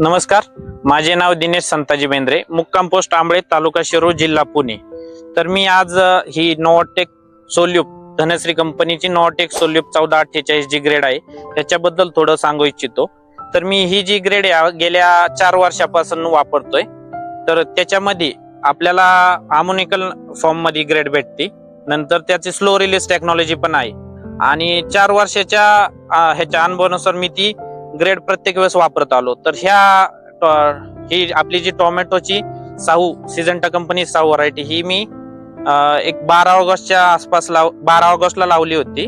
नमस्कार माझे नाव दिनेश संताजी बेंद्रे मुक्काम पोस्ट आंबळे तालुका शिरूर जिल्हा पुणे. तर मी आज ही नोवाटेक सोल्यूप धनश्री कंपनीची नोवाटेक सोल्यूप चौदा अठ्ठेचाळीस जी ग्रेड आहे त्याच्याबद्दल थोडं सांगू इच्छितो. तर मी ही जी ग्रेड आहे गेल्या चार वर्षापासून वापरतोय. तर त्याच्यामध्ये आपल्याला आमोनिकल फॉर्ममध्ये ग्रेड भेटते. नंतर त्याची स्लो रिलीज टेक्नॉलॉजी पण आहे. आणि चार वर्षाच्या ह्याच्या अनुभवानुसार मी ती ग्रेड प्रत्येक वेळेस वापरत आलो. तर ह्या ही आपली जी टोमॅटोची Saaho Syngenta company Saaho variety ही मी एक बारा ऑगस्टच्या आसपास लाव बारा ऑगस्टला लावली होती.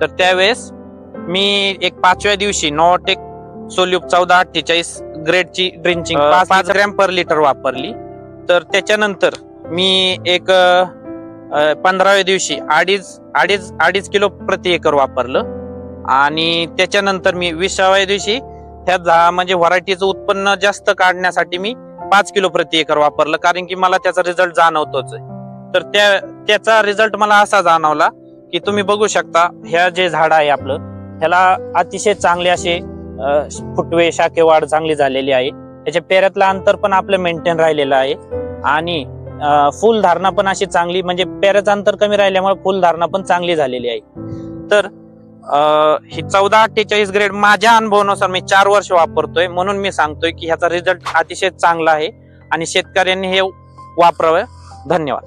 तर त्यावेळेस मी एक पाचव्या दिवशी नोटेक सोल्यूप चौदा अठ्ठेचाळीस ग्रेडची ड्रिंचिंग पाच ग्रॅम पर लिटर वापरली. तर त्याच्यानंतर मी एक पंधराव्या दिवशी अडीच अडीच अडीच किलो प्रति एकर वापरलं. आणि त्याच्यानंतर मी विसाव्या दिवशी ह्या म्हणजे व्हरायटीचं उत्पन्न जास्त काढण्यासाठी मी पाच किलो प्रति एकर वापरलं. कारण की मला त्याचा रिझल्ट जाणवतोच आहे. तर त्या त्याचा रिझल्ट मला असा जाणवला की तुम्ही बघू शकता ह्या जे झाड आहे आपलं ह्याला अतिशय चांगले असे फुटवे शाखे वाढ चांगली झालेली आहे. त्याच्या पेऱ्यातलं अंतर पण आपलं मेंटेन राहिलेलं आहे. आणि फुलधारणा फुल धारणा पण अशी चांगली म्हणजे पेऱ्याचं अंतर कमी राहिल्यामुळे फुल धारणा पण चांगली झालेली आहे. तर ही चौदा अठ्ठेचाळीस ग्रेड माझ्या अनुभवानुसार मी चार वर्ष वापरतोय. म्हणून मी सांगतोय की ह्याचा रिझल्ट अतिशय चांगला आहे आणि शेतकऱ्यांनी हे वापरावं. धन्यवाद.